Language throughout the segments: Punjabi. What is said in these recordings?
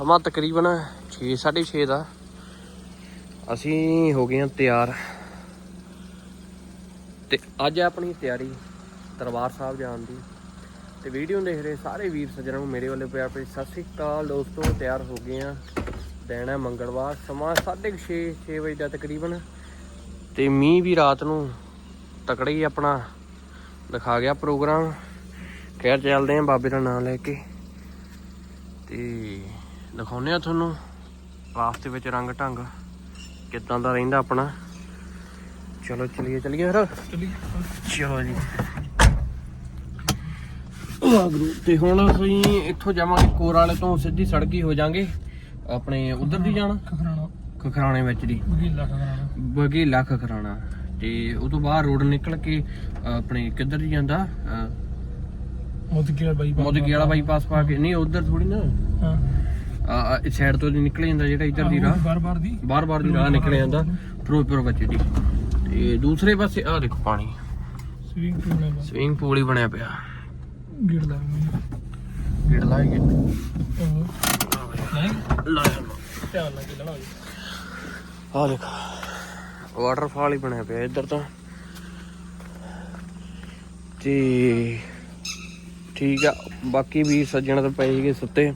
ਸਮਾਂ ਤਕਰੀਬਨ 6:30 ਦਾ। ਅਸੀਂ ਹੋ ਗਏ ਹਾਂ ਤਿਆਰ। ਤੇ ਅੱਜ ਹੈ ਆਪਣੀ ਤਿਆਰੀ ਦਰਬਾਰ ਸਾਹਿਬ ਜਾਣ ਦੀ। ਤੇ ਵੀਡੀਓ ਦੇਖ ਰਹੇ ਸਾਰੇ ਵੀਰ ਸੱਜਣਾਂ ਨੂੰ ਮੇਰੇ ਵੱਲੋਂ ਪਿਆਰ ਭਰੀ ਸਤਿ ਸ੍ਰੀ ਅਕਾਲ। ਦੋਸਤੋ, ਤਿਆਰ ਹੋ ਗਏ ਆ ਦਿਨ ਹੈ ਮੰਗਲਵਾਰ, ਸਮਾਂ 6:30 6 ਵਜੇ ਦਾ ਤਕਰੀਬਨ। ਤੇ ਮੀਂਹ ਵੀ ਰਾਤ ਨੂੰ ਤਕੜਾ ਹੀ ਆਪਣਾ ਦਿਖਾ ਗਿਆ ਪ੍ਰੋਗਰਾਮ। ਖੈਰ, ਚੱਲਦੇ ਆਂ ਬਾਬੇ ਦਾ ਨਾਮ ਲੈ ਕੇ। ਤੇ ਦਿਖਾਉਨੇ ਆ ਤੁਹਾਨੂੰ। ਰਾਸਤੇ ਵਿੱਚ ਰੰਗ ਢੰਗ ਕਿੱਦਾਂ ਦਾ ਰਹਿੰਦਾ ਆਪਣਾ। ਚਲੋ ਚਲੀਏ ਚਲੀਏ ਫਿਰ। ਚਲੋ ਜੀ। ਵਾਗਰੂ ਤੇ ਹੁਣ ਅਸੀਂ ਇੱਥੋਂ ਜਾਵਾਂਗੇ ਕੋਰ ਵਾਲੇ ਤੋਂ ਸਿੱਧੀ ਸੜਕ ਹੀ ਹੋ ਜਾਾਂਗੇ। ਆਪਣੇ ਉਧਰ ਦੀ ਜਾਣਾ? ਖਖਰਾਣਾ। ਖਖਰਾਣੇ ਵਿੱਚ ਦੀ। ਬਗੀਲਾ ਖਖਰਾਣਾ। ਬਗੀਲਾ ਖਖਰਾਣਾ। ਤੇ ਉਹ ਤੋਂ ਬਾਹਰ ਰੋਡ ਨਿਕਲ ਕੇ ਆਪਣੇ ਕਿੱਧਰ ਦੀ ਜਾਂਦਾ? ਮੁਦਕੀ ਵਾਲਾ ਬਾਈ ਮੋਦਕੀ ਵਾਲਾ ਬਾਈਪਾਸ ਪਾ ਕੇ। ਨਹੀਂ ਉਧਰ ਥੋੜੀ ਨਾ। ਹਾਂ। ਆ ਇਸ ਸਾਈਡ ਤੋਂ ਨਿਕਲ ਜਾਂਦਾ ਜਿਹੜਾ ਇੱਧਰ ਦੀ ਰਾਹ। ਬਾਰ ਬਾਰ ਦੀ। ਬਾਰ ਬਾਰ ਦੀ ਰਾਹ ਨਿਕਲ ਜਾਂਦਾ। ਫਿਰੋਜ਼ਪੁਰ ਵਿੱਚ ਦੀ ਤੇ ਦੂਸਰੇ ਪਾਸੇ ਆ ਦੇਖੋ ਪਾਣੀ। ਸਵਿੰਗ ਪੂਲ ਨਾਲ ਸਵਿਮਿੰਗ ਪੂਲ ਹੀ ਬਣਿਆ ਪਿਆ। ਗਿੜ ਲਾਉਂਗੇ ਗੇੜ ਨਹੀਂ ਲਾਇਆ ਧਿਆਨ ਨਾਲ ਹੋਈ ਆ ਦੇਖੋ। ਵਾਟਰਫਾਲ ਹੀ ਬਣਿਆ ਪਿਆ ਇੱਧਰ ਤਾਂ। ਤੇ ਠੀਕ ਆ। ਬਾਕੀ ਵੀ ਸੱਜਣ ਤਾਂ ਪਏ ਸੀਗੇ ਸੁੱਤੇ।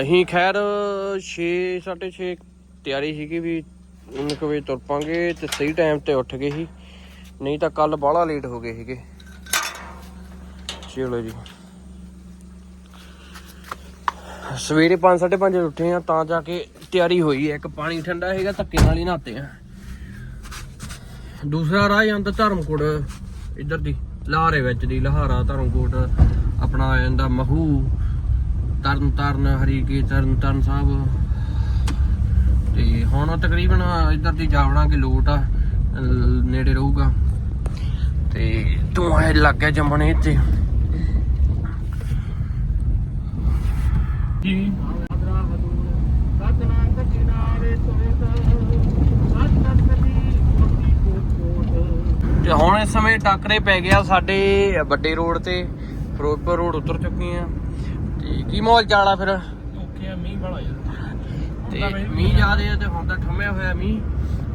ਅਸੀਂ ਖੈਰ 6 6:30 ਤਿਆਰੀ ਸੀਗੀ ਵੀ 19 ਵਜੇ ਤੁਰ ਪਾਂਗੇ ਤੇ ਸਹੀ ਟਾਈਮ ਤੇ ਉੱਠ ਗਏ ਸੀ। ਨਹੀਂ ਤਾਂ ਕੱਲ ਬਾਹਲਾ ਲੇਟ ਹੋ ਗਏ ਸੀਗੇ। ਚਲੋ ਜੀ। ਸਵੇਰੇ 5:30 ਵਜੇ ਉੱਠੇ ਆ, ਤਾਂ ਜਾ ਕੇ ਤਿਆਰੀ ਹੋਈ ਹੈ। ਇੱਕ ਪਾਣੀ ਠੰਡਾ ਹੈਗਾ, ਧੱਕੇ ਨਾਲ ਹੀ ਨਹਾਤੇ ਆ। ਦੂਸਰਾ ਰਾਹ ਜਾਂਦਾ ਧਰਮਕੋਟ, ਇੱਧਰ ਦੀ ਲਾਹਰੇ ਵਿੱਚ ਦੀ, ਲਹਾਰਾ ਧਰਮਕੋਟ, ਆਪਣਾ ਆ ਜਾਂਦਾ ਮਹੂ। ਤਰਨ ਤਾਰਨ ਹਰੀਕੇ ਤਰਨ ਤਾਰਨ ਸਾਹਿਬ। ਤੇ ਹੁਣ ਤਕਰੀਬਨ ਇੱਧਰ ਦੀ ਜਾਵਣਾ ਕਿ ਲੋਟ ਆ ਨੇੜੇ ਰਹੂਗਾ। ਤੇ ਤੂੰ ਐ ਲੱਗ ਗਿਆ ਜੰਮਣੇ ਇੱਥੇ ਜੀ। ਤੇ ਹੁਣ ਇਸ ਸਮੇਂ ਟਾਕਰੇ ਪੈ ਗਿਆ ਸਾਡੇ ਵੱਡੇ ਰੋਡ ਤੇ ਫਿਰੋਜ਼ਪੁਰ ਰੋਡ ਉਤਰ ਚੁੱਕੇ ਆ। ਤੇ ਕੀ ਮਾਹੌਲ ਚਾਲਾ ਫਿਰ? ਓਕੇ ਆ ਮੀਂਹ ਬੜਾ ਯਾਰ ਤੇ ਮੀਂਹ ਜ਼ਿਆਦੇ ਆ ਤੇ ਹੁਣ ਤਾਂ ਠੰਮਿਆ ਹੋਇਆ ਮੀਂਹ।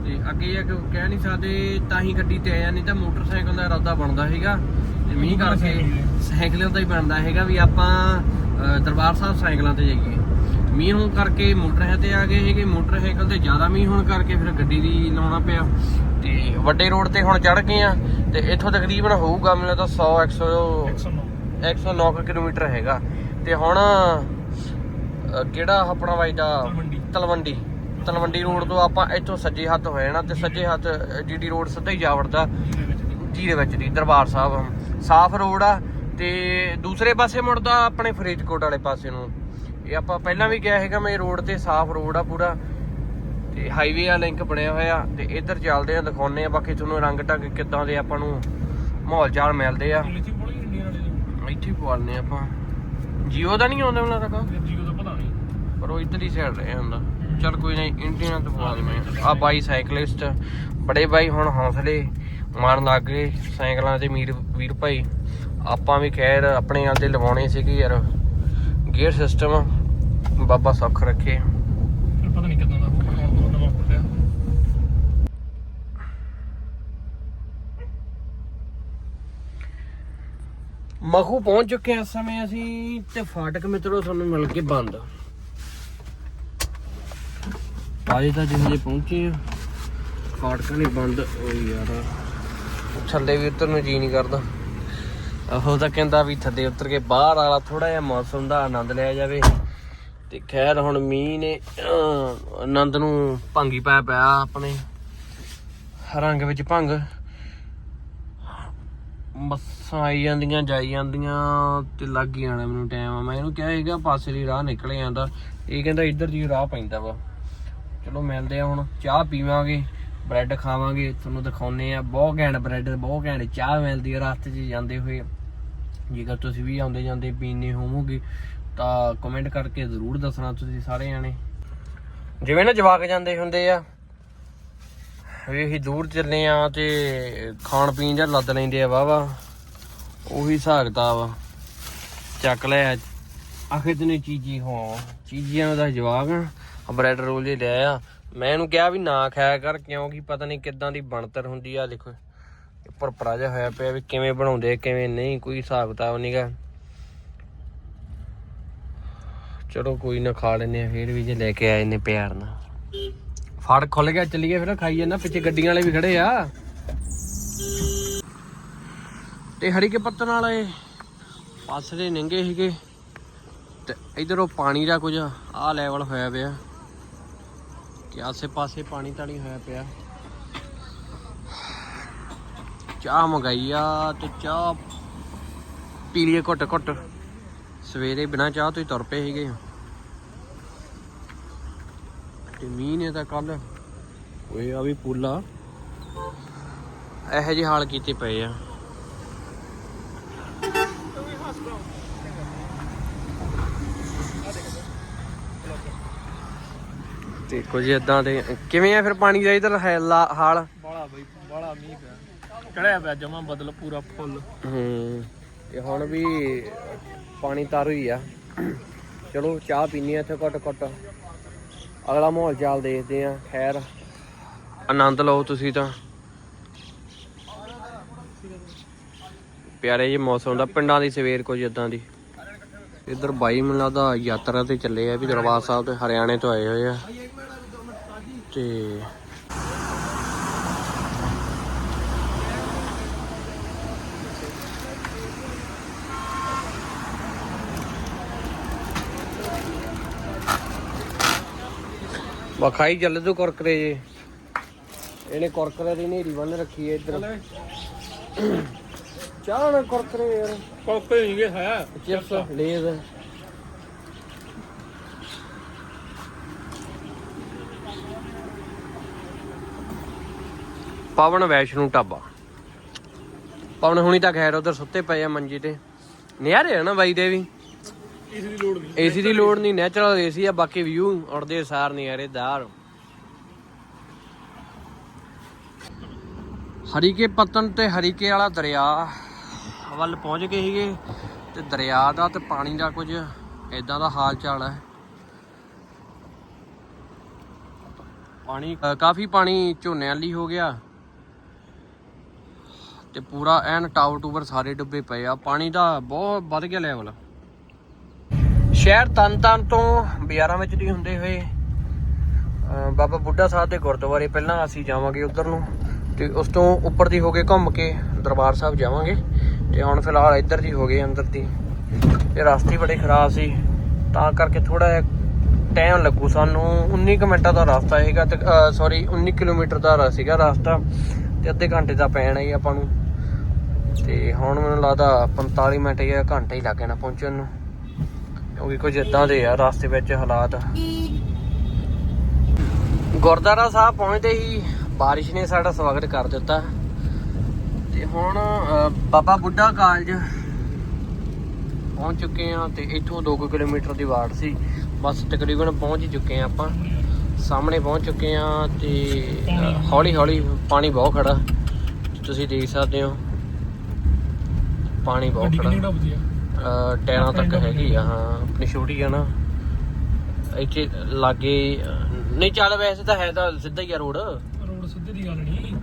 ਤੇ ਅੱਗੇ ਅੱਗੇ ਕਹਿ ਨਹੀਂ ਸਕਦੇ ਤਾਂ ਹੀ ਗੱਡੀ ਤੇ ਆਇਆ ਨਹੀਂ ਤਾਂ ਮੋਟਰਸਾਈਕਲ ਦਾ ਇਰਾਦਾ ਬਣਦਾ ਹੈਗਾ ਤੇ ਮੀਂਹ ਕਰਕੇ ਸਾਈਕਲਾਂ ਦਾ ਹੀ ਬਣਦਾ ਹੈਗਾ ਵੀ ਆਪਾਂ ਦਰਬਾਰ ਸਾਹਿਬ ਸਾਈਕਲਾਂ ਤੇ ਜਾਈਏ। ਮੀਂਹ ਹੋਣ ਕਰਕੇ ਮੋਟਰਾਂ ਤੇ ਆ ਗਏ ਹੈਗੇ ਮੋਟਰਸਾਈਕਲ ਤੇ ਜ਼ਿਆਦਾ ਮੀਂਹ ਹੋਣ ਕਰਕੇ ਫਿਰ ਗੱਡੀ ਦੀ ਲਾਉਣਾ ਪਿਆ। ਤੇ ਵੱਡੇ ਰੋਡ ਤੇ ਹੁਣ ਚੜ ਗਏ ਆ ਤੇ ਇੱਥੋਂ ਤਕਰੀਬਨ ਹੋਊਗਾ ਮੈਨੂੰ ਤਾਂ 100 100 109 109 ਕਿਲੋਮੀਟਰ ਹੈਗਾ। ਤੇ ਹੁਣ ਕਿਹੜਾ ਆਪਣਾ ਵਾਈਦਾ ਤਲਵੰਡੀ। ਤਲਵੰਡੀ। ਤਲਵੰਡੀ ਰੋਡ ਤੋਂ ਆਪਾਂ ਇੱਥੋਂ ਸੱਜੇ ਹੱਥ ਹੋ ਜਾਣਾ ਤੇ ਸੱਜੇ ਹੱਥ ਜੀਡੀ ਰੋਡ ਸਿੱਧਾ ਹੀ ਜਾ ਵੜਦਾ ਜਿਹਦੇ ਵਿੱਚ ਦੀ। ਦੀ ਦਰਬਾਰ ਸਾਹਿਬ। ਸਾਫ਼ ਰੋਡ ਆ ਤੇ ਦੂਸਰੇ ਪਾਸੇ ਮੁੜਦਾ ਆਪਣੇ ਫਰੀਦਕੋਟ ਵਾਲੇ ਪਾਸੇ ਨੂੰ। ਇਹ ਆਪਾਂ ਪਹਿਲਾਂ ਵੀ ਗਿਆ ਹੈਗਾ ਮੈਂ ਰੋਡ ਤੇ ਸਾਫ਼ ਰੋਡ ਆ ਪੂਰਾ। ਤੇ ਹਾਈਵੇ ਆ ਲਿੰਕ ਬਣਿਆ ਹੋਇਆ ਤੇ ਇੱਧਰ ਚੱਲਦੇ ਆ ਦਿਖਾਉਨੇ ਆ ਬਾਕੀ ਤੁਹਾਨੂੰ ਰੰਗ ਟੰਗ ਕਿੱਦਾਂ ਦੇ ਆਪਾਂ ਨੂੰ ਮਾਹੌਲ ਚਾਲ ਮਿਲਦੇ ਆ। ਦੀ। ਇੱਥੇ ਪਵਾਲਨੇ ਆਪਾਂ। ਜੀਓ ਦਾ ਨਹੀਂ ਆਉਂਦਾ ਮੈਨੂੰ ਲੱਗਦਾ ਤੇ ਜੀਓ ਦਾ ਪਤਾ ਨਹੀਂ। ਪਰ ਉਹ ਇੱਧਰ ਹੀ ਸਾਈਡ ਰਹਿ ਹੁੰਦਾ ਚਲ ਕੋਈ ਨਹੀਂ ਇੰਡੀਅਨ ਤੋਂ ਪਵਾ ਦਿੰਦੇ ਆ ਬਾਈ ਸਾਈਕਲਿਸਟ ਬੜੇ ਬਾਈ ਹੁਣ ਹੌਸਲੇ ਮਾਰਨ ਲੱਗ ਗਏ ਸਾਈਕਲਾਂ ਤੇ ਮੀਰ ਵੀਰ ਭਾਈ। ਆਪਾਂ ਵੀ ਖੈਰ ਆਪਣੇ ਆਲ ਦੇ ਲਵਾਉਣੇ ਸੀਗੇ ਯਾਰ। ਗੇਅਰ ਸਿਸਟਮ ਬਾਬਾ ਸੁੱਖ ਰੱਖੇ। ਪਤਾ ਨਹੀਂ ਕਿਦਾਂ ਦਾ ਹੋਊਗਾ ਹੁਣ ਤੋਂ ਨਵਾਂ ਖੁੱਲਿਆ ਮਖੂ ਪਹੁੰਚ ਚੁੱਕੇ ਹਾਂ ਇਸ ਸਮੇਂ ਅਸੀਂ ਤੇ ਫਾਟਕ ਮਿੱਤਰੋ ਤੁਹਾਨੂੰ ਮਿਲ ਕੇ ਬੰਦ। ਆਜੇ ਤਾਂ ਜਿਹੇ ਪਹੁੰਚੇ ਆ। ਫਾਟਕਾਂ ਨਹੀਂ ਬੰਦ ਹੋਈ ਯਾਰ। ਥੱਲੇ ਵੀ ਉਤਰ ਨੂੰ ਜੀ ਨਹੀਂ ਕਰਦਾ। ਉਹ ਤਾਂ ਕਹਿੰਦਾ ਵੀ ਥੱਲੇ ਉਤਰ ਕੇ ਬਾਹਰ ਵਾਲਾ ਥੋੜਾ ਜਿਹਾ ਮੌਸਮ ਦਾ ਆਨੰਦ ਲਿਆ ਜਾਵੇ। ਤੇ ਖੈਰ, ਹੁਣ ਮੀਂਹ ਨੇ ਆਨੰਦ ਨੂੰ ਭੰਗੀ ਪਾਇਆ ਪਿਆ ਆਪਣੇ। ਰੰਗ ਵਿੱਚ ਭੰਗ। ਬੱਸਾਂ ਆਈ ਜਾਂਦੀਆਂ, ਜਾਈ ਜਾਂਦੀਆਂ ਤੇ ਲੱਗ ਹੀ ਜਾਣਾ ਮੈਨੂੰ ਟਾਈਮ ਮੈਂ ਇਹਨੂੰ ਕਿਹਾ ਸੀਗਾ, ਪਾਸੇ ਦੀ ਰਾਹ ਨਿਕਲ ਜਾਂਦਾ ਇਹ ਕਹਿੰਦਾ ਇੱਧਰ ਦੀ ਰਾਹ ਪੈਂਦਾ ਵਾ। ਚਲੋ ਮਿਲਦੇ ਆ ਹੁਣ, ਚਾਹ ਪੀਵਾਂਗੇ ਬ੍ਰੈਡ ਖਾਵਾਂਗੇ, ਤੁਹਾਨੂੰ ਦਿਖਾਉਨੇ ਆ। ਬਹੁਤ ਘੈਂਟ ਬ੍ਰੈਡ ਬਹੁਤ ਘੈਂਟ ਚਾਹ ਮਿਲਦੀ ਆ, ਰਸਤੇ 'ਚ ਜਾਂਦੇ ਹੋਏ। ਜੇਕਰ ਤੁਸੀਂ ਵੀ ਆਉਂਦੇ ਜਾਂਦੇ ਪੀਣੇ ਹੋਵੋਗੇ, ਤਾਂ ਕਮੈਂਟ ਕਰਕੇ ਜ਼ਰੂਰ ਦੱਸਣਾ ਤੁਸੀਂ ਸਾਰੇ ਜਾਣੇ ਜਿਵੇਂ ਨਾ ਜਵਾਕ ਜਾਂਦੇ ਹੁੰਦੇ ਆ ਵੀ ਅਸੀਂ ਦੂਰ ਚੱਲੇ ਆ ਤੇ ਖਾਣ ਪੀਣ ਜਾਂ ਲੱਦ ਲੈਂਦੇ ਆ ਵਾਵਾ ਉਹੀ ਹਿਸਾਬ ਕਿਤਾਬ ਚੱਕ ਲੈ ਆਖੇ ਤਨੇ ਚੀਜੀ ਹਾਂ ਚੀਜ਼ੀਆਂ ਦਾ ਜਵਾਬ ਬ੍ਰੈਡ ਰੋਲ ਜੇ ਲੈ ਆ। ਮੈਂ ਇਹਨੂੰ ਕਿਹਾ ਵੀ ਨਾ ਖਾਇਆ ਕਰ, ਕਿਉਂਕਿ ਪਤਾ ਨਹੀਂ ਕਿੱਦਾਂ ਦੀ ਬਣਤਰ ਹੁੰਦੀ ਆ। ਦੇਖੋ ਉੱਪਰ ਜਿਹਾ ਹੋਇਆ ਪਿਆ ਵੀ ਕਿਵੇਂ ਬਣਾਉਂਦੇ ਕਿਵੇਂ ਨਹੀਂ, ਕੋਈ ਹਿਸਾਬ ਕਿਤਾਬ ਨਹੀਂਗਾ ਚਲੋ ਕੋਈ ਨਾ ਖਾ ਲੈਨੇ ਆ, ਫੇਰ ਵੀ ਜੇ ਲੈ ਕੇ ਆਏ ਨੇ ਪਿਆਰ ਨਾਲ। ਫੜ ਖੁੱਲ ਗਿਆ, ਚੱਲੀਏ ਫਿਰ, ਖਾਈਏ ਨਾ, ਪਿੱਛੇ ਗੱਡੀਆਂ ਵਾਲੇ ਵੀ ਖੜੇ ਆ। ਤੇ ਹਰੀ ਕੇ ਪੱਤਨ ਵਾਲੇ ਪਾਸਰੇ ਨੰਗੇ ਸੀਗੇ। ਤੇ ਇਧਰੋਂ ਪਾਣੀ ਦਾ ਕੁਝ ਆ ਲੈਵਲ ਹੋਇਆ ਪਿਆ। ਕਿ ਆਸੇ ਪਾਸੇ ਪਾਣੀ ਤਾਣੀ ਹੋਇਆ ਪਿਆ। ਚਾਹ ਮੰਗਾਈ ਆ, ਤੇ ਚਾਹ ਪੀ ਲਈਏ ਘੁੱਟ ਘੁੱਟ ਸਵੇਰੇ ਬਿਨਾ ਚਾਹ ਤੋਂ ਹੀ ਤੁਰ ਪਏ ਸੀਗੇ। ਤੇ ਮੀਂਹ ਨੇ ਤਾਂ ਕੱਲ ਓਏ ਆ ਵੀ ਪੂਲਾ। ਇਹੋ ਜਿਹੇ ਹਾਲ ਕੀਤੇ ਪਏ ਆ। ਤੇ ਕੁਝ ਇਦਾਂ ਦੇ ਕਿਵੇਂ ਆ ਫਿਰ ਪਾਣੀ ਦਾ ਇਧਰ ਹੈ ਹਾਲ? ਬਾਲਾ ਬਈ ਬਾਲਾ ਮੀਂਹ ਪਿਆ। ਚੜਿਆ ਪਿਆ ਜਮਾ ਬਦਲ ਪੂਰਾ ਫੁੱਲ। ਹੂੰ ਤੇ ਹੁਣ ਵੀ ਪਾਣੀ ਤਰ ਹੋਈ ਆ। ਚਲੋ ਚਾਹ ਪੀਣੀ ਆ ਇੱਥੇ ਘੁੱਟ ਘੁੱਟ ਅਗਲਾ ਮਾਹੌਲ ਚਾਲ ਦੇਖਦੇ ਆ ਖੈਰ। ਆਨੰਦ ਲਓ ਤੁਸੀਂ ਤਾਂ। ਪਿਆਰੇ ਜਿਹੇ ਮੌਸਮ ਦਾ, ਪਿੰਡਾਂ ਦੀ ਸਵੇਰ ਕੁਝ ਇਦਾਂ ਦੀ। ਇੱਧਰ ਬਾਈ ਮੈਨੂੰ ਲੱਗਦਾ ਯਾਤਰਾ ਤੇ ਚੱਲੇ ਆ, ਵੀ ਦਰਬਾਰ ਸਾਹਿਬ ਤੇ ਹਰਿਆਣੇ ਤੋਂ ਆਏ ਹੋਏ ਆ। ਤੇ ਵਖਾਈ ਚੱਲੇ ਤੂੰ ਕੁਰਕਰੇ ਜੇ। ਇਹਨੇ ਕੁਰਕਰੇ ਦੀ ਨੇਰੀ ਬੰਨ ਰੱਖੀ ਹੈ ਇੱਧਰ। ਚਾਹ ਨਾ ਕੁਰਕਰੇ ਯਾਰ। ਕੋਕੇ ਨਹੀਂ ਗਏ ਹੈ। Chips Lays. ਪਵਨ ਵੈਸ਼ਨੂ ਢਾਬਾ। ਪਵਨ ਹੁਣੀ ਤਾਂ ਖੈਰ ਉਧਰ ਸੁੱਤੇ ਪਏ ਆ ਮੰਜੀ ਤੇ। ਨਿਆਰੇ ਆ ਨਾ ਬਾਈ ਦੇ ਵੀ। ਇਸ ਦੀ ਲੋੜ ਨਹੀਂ। ਏਸੀ ਦੀ ਲੋੜ ਨਹੀਂ ਨੈਚੁਰਲ ਏਸੀ ਆ, ਬਾਕੀ ਵਿਊ ਉੜਦੇ ਸਾਰ ਨਿਆਰੇ ਹਰੀਕੇ ਪਤਨ ਤੇ ਹਰੀਕੇ ਵਾਲਾ ਦਰਿਆ, ਵੱਲ ਪਹੁੰਚ ਗਏ ਸੀਗੇ, ਤੇ ਦਰਿਆ ਦਾ ਤੇ ਪਾਣੀ ਦਾ ਕੁਝ ਇਦਾਂ ਦਾ ਹਾਲ ਚਾਲ ਹੈ। ਪਾਣੀ ਕਾਫੀ ਪਾਣੀ ਝੋਨੇ ਵਾਲੀ ਹੋ ਗਿਆ। ਤੇ ਪੂਰਾ ਐਨ ਟਾਵਰ ਟੂਵਰ ਸਾਰੇ ਡੁੱਬੇ ਪਏ ਆ। ਪਾਣੀ ਦਾ ਬਹੁਤ ਵੱਧ ਗਿਆ ਲੈਵਲ ਸ਼ਹਿਰ ਤਨਤਨ ਤੋਂ ਬਾਜ਼ਾਰਾਂ ਵਿੱਚ ਦੀ ਹੁੰਦੇ ਹੋਏ ਬਾਬਾ ਬੁੱਢਾ ਸਾਹਿਬ ਦੇ ਗੁਰਦੁਆਰੇ ਪਹਿਲਾਂ ਅਸੀਂ ਜਾਵਾਂਗੇ ਉਧਰ ਨੂੰ ਤੇ ਉਸ ਤੋਂ ਉੱਪਰ ਦੀ ਹੋ ਕੇ ਘੁੰਮ ਕੇ ਦਰਬਾਰ ਸਾਹਿਬ ਜਾਵਾਂਗੇ ਤੇ ਹੁਣ ਫਿਲਹਾਲ ਇੱਧਰ ਦੀ ਹੋ ਗਏ ਅੰਦਰ ਦੀ। ਇਹ ਰਸਤੇ ਬੜੇ ਖਰਾਬ ਸੀ, ਤਾਂ ਕਰਕੇ ਥੋੜਾ ਟਾਈਮ ਲੱਗੂ ਸਾਨੂੰ 19 ਕੁ ਮਿੰਟਾਂ ਦਾ ਰਸਤਾ ਹੈਗਾ ਤੇ ਸੌਰੀ 19 ਕਿਲੋਮੀਟਰ ਦਾ ਸੀਗਾ ਰਸਤਾ ਤੇ ਅੱਧੇ ਘੰਟੇ ਦਾ ਪੈਣਾ ਹੀ ਆਪਾਂ ਨੂੰ। ਤੇ ਹੁਣ ਮੈਨੂੰ ਲੱਗਦਾ 45 ਮਿੰਟ ਜਾਂ ਘੰਟਾ ਹੀ ਲੱਗ ਜਾਣਾ ਪਹੁੰਚਣ ਨੂੰ। ਕਿਉਂਕਿ ਕੁਝ ਇਦਾਂ ਦੇ ਆ ਰਸਤੇ ਵਿੱਚ ਹਾਲਾਤ। ਗੁਰਦੁਆਰਾ ਸਾਹਿਬ ਪਹੁੰਚਦੇ ਹੀ ਬਾਰਿਸ਼ ਨੇ ਸਾਡਾ ਸਵਾਗਤ ਕਰ ਦਿੱਤਾ। ਤੇ ਹੁਣ ਬਾਬਾ ਬੁੱਢਾ ਕਾਲਜ ਪਹੁੰਚ ਚੁੱਕੇ ਆ ਤੇ ਇੱਥੋਂ 2 ਕਿਲੋਮੀਟਰ ਦੀ ਵਾਟ ਸੀ। ਬਸ ਤਕਰੀਬਨ ਪਹੁੰਚ ਹੀ ਚੁੱਕੇ ਆ ਆਪਾਂ। ਸਾਹਮਣੇ ਪਹੁੰਚ ਚੁੱਕੇ ਆ ਤੇ ਹੌਲੀ ਹੌਲੀ ਪਾਣੀ ਬਹੁਤ ਖੜਾ। ਤੁਸੀਂ ਦੇਖ ਸਕਦੇ ਹੋ। ਪਾਣੀ ਬਹੁਤ ਖੜਾ। ਆ ਟਾਇਰਾਂ ਤੱਕ ਹੈਗੀ ਆ ਹਾਂ ਆਪਣੀ ਛੋਟੀ ਆ ਨਾ। ਇੱਥੇ ਲਾਗੇ ਨਹੀਂ ਚੱਲ ਵੈਸੇ ਤਾਂ ਹੈ ਤਾਂ ਸਿੱਧਾ ਹੀ ਆ ਰੋਡ। ਰੋਡ ਸਿੱਧੀ ਦੀ ਗੱਲ ਨਹੀਂ।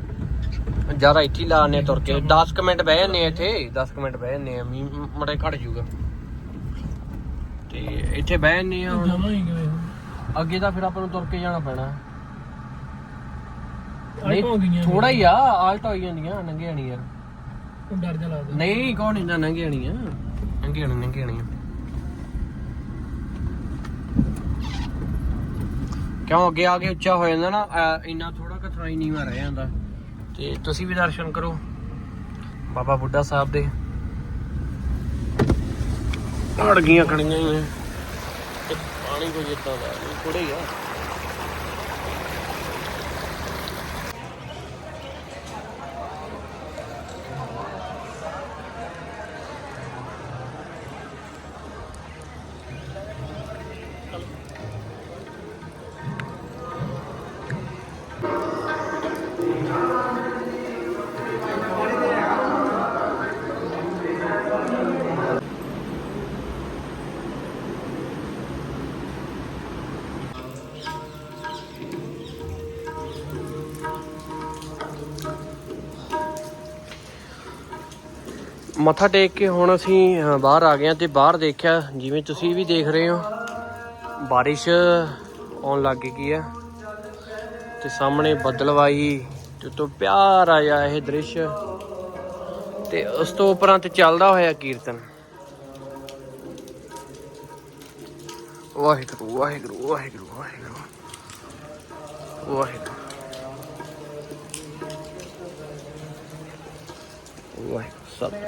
ਜ਼ਿਆਦਾ ਇੱਥੇ ਲਾਣੇ ਤੁਰ ਕੇ। 10 ਕੁ ਮਿੰਟ ਬਹਿ ਜਾਂਦੇ ਆ ਇੱਥੇ 10 ਕੁ ਮਿੰਟ ਬਹਿ ਜਾਂਦੇ ਆ ਮੀਂਹ ਮੜੇ ਘਟ ਜਾਊਗਾ। ਤੇ ਇੱਥੇ ਬਹਿ ਜਾਂਦੇ ਆ ਹੁਣ। ਅੱਗੇ ਤਾਂ ਫਿਰ ਆਪਾਂ ਨੂੰ ਤੁਰ ਕੇ ਜਾਣਾ ਪੈਣਾ। ਗਈਆਂ ਥੋੜਾ ਹੀ ਆ ਆਲਟ ਹੋਈ ਜਾਂਦੀਆਂ ਨੰਗੇ ਜਾਣੀ ਯਾਰ ਡਰ ਜਾ ਲੱਗਦਾ। ਨਹੀਂ ਕੌਣ ਇੰਨਾ ਨੰਗੇ ਜਾਣੀਆਂ ਨੰਗੇ ਜਾਣੀ ਨੰਗੇ ਕਿਉਂ ਅੱਗੇ ਆ ਕੇ ਉੱਚਾ ਹੋ ਜਾਂਦਾ ਨਾ ਇੰਨਾ ਥੋੜਾ ਕਥਰਾਈ ਨੀਵਾਂ ਰਹਿ ਜਾਂਦਾ। ਤੇ ਤੁਸੀਂ ਵੀ ਦਰਸ਼ਨ ਕਰੋ, ਬਾਬਾ ਬੁੱਢਾ ਸਾਹਿਬ ਦੇ। ਅੜ ਗਈਆਂ ਕਣੀਆਂ ਹੀ ਪਾਣੀ ਕੋਈ ਇਦਾਂ ਦਾ ਨਹੀਂ ਥੋੜਾ ਆ। ਮੱਥਾ ਟੇਕ ਕੇ ਹੁਣ ਅਸੀਂ ਬਾਹਰ ਆ ਗਏ ਹਾਂ ਤੇ ਬਾਹਰ ਦੇਖਿਆ, ਜਿਵੇਂ ਤੁਸੀਂ ਵੀ ਦੇਖ ਰਹੇ ਹੋ, ਬਾਰਿਸ਼ ਆਉਣ ਲੱਗ ਗਈ ਹੈ ਤੇ ਸਾਹਮਣੇ ਬਦਲਵਾਈ ਤੇ ਤੋਂ ਪਿਆਰਾ ਜਿਹਾ ਇਹ ਦ੍ਰਿਸ਼ ਤੇ ਉਸ ਤੋਂ ਉਪਰੰਤ ਚੱਲਦਾ ਹੋਇਆ ਕੀਰਤਨ। ਵਾਹਿਗੁਰੂ ਵਾਹਿਗੁਰੂ ਵਾਹਿਗੁਰੂ ਵਾਹਿਗੁਰੂ ਵਾਹਿਗੁਰੂ। ਵਾਹਿਗੁਰੂ। ਸਤਿ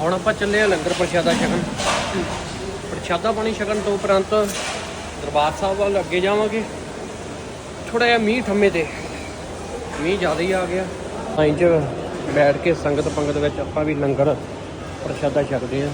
ਹੁਣ ਆਪਾਂ ਚੱਲੇ ਆ ਲੰਗਰ ਪ੍ਰਸ਼ਾਦਾ ਛਕਣ। ਪ੍ਰਸ਼ਾਦਾ ਪਾਣੀ ਛਕਣ ਤੋਂ ਉਪਰੰਤ ਦਰਬਾਰ ਸਾਹਿਬ ਵੱਲ ਅੱਗੇ ਜਾਵਾਂਗੇ। ਥੋੜਾ ਜਿਹਾ ਮੀਂਹ ਠੰਮੇ ਤੇ। ਮੀਂਹ ਜ਼ਿਆਦਾ ਹੀ ਆ ਗਿਆ। ਸਾਈਂ ਚ ਬੈਠ ਕੇ ਸੰਗਤ ਪੰਗਤ ਵਿੱਚ ਆਪਾਂ ਵੀ ਲੰਗਰ ਪ੍ਰਸ਼ਾਦਾ ਛਕਦੇ ਆ